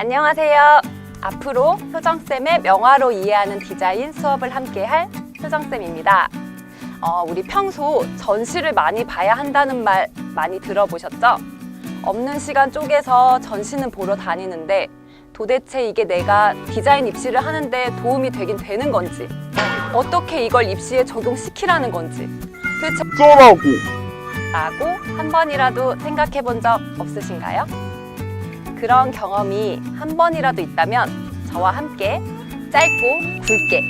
안녕하세요. 앞으로 효정쌤의 명화로 이해하는 디자인 수업을 함께 할 효정쌤입니다. 어, 우리 평소 전시를 많이 봐야 한다는 말 많이 들어보셨죠? 없는 시간 쪼개서 전시는 보러 다니는데 도대체 이게 내가 디자인 입시를 하는데 도움이 되긴 되는 건지 어떻게 이걸 입시에 적용시키라는 건지 도대체 라고 한 번이라도 생각해 본 적 없으신가요? 그런 경험이 한 번이라도 있다면 저와 함께 짧고 굵게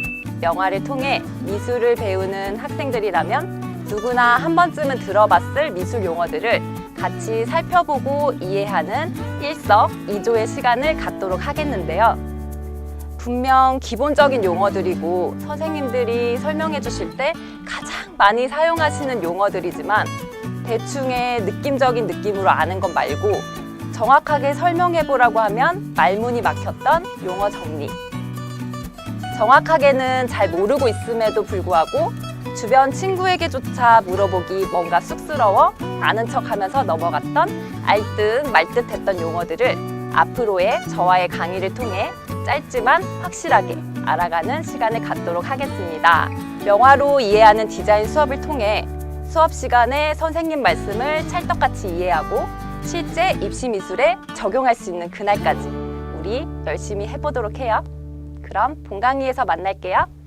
영화를 통해 미술을 배우는 학생들이라면 누구나 한 번쯤은 들어봤을 미술 용어들을 같이 살펴보고 이해하는 일석이조의 시간을 갖도록 하겠는데요. 분명 기본적인 용어들이고 선생님들이 설명해 주실 때 가장 많이 사용하시는 용어들이지만 대충의 느낌적인 느낌으로 아는 것 말고 정확하게 설명해 보라고 하면 말문이 막혔던 용어 정리. 정확하게는 잘 모르고 있음에도 불구하고 주변 친구에게조차 물어보기 뭔가 쑥스러워 아는 척 하면서 넘어갔던 알듯 말듯 했던 용어들을 앞으로의 저와의 강의를 통해 짧지만 확실하게 알아가는 시간을 갖도록 하겠습니다. 영화로 이해하는 디자인 수업을 통해 수업 시간에 선생님 말씀을 찰떡같이 이해하고 실제 입시 미술에 적용할 수 있는 그날까지 우리 열심히 해보도록 해요. 그럼 본 강의에서 만날게요.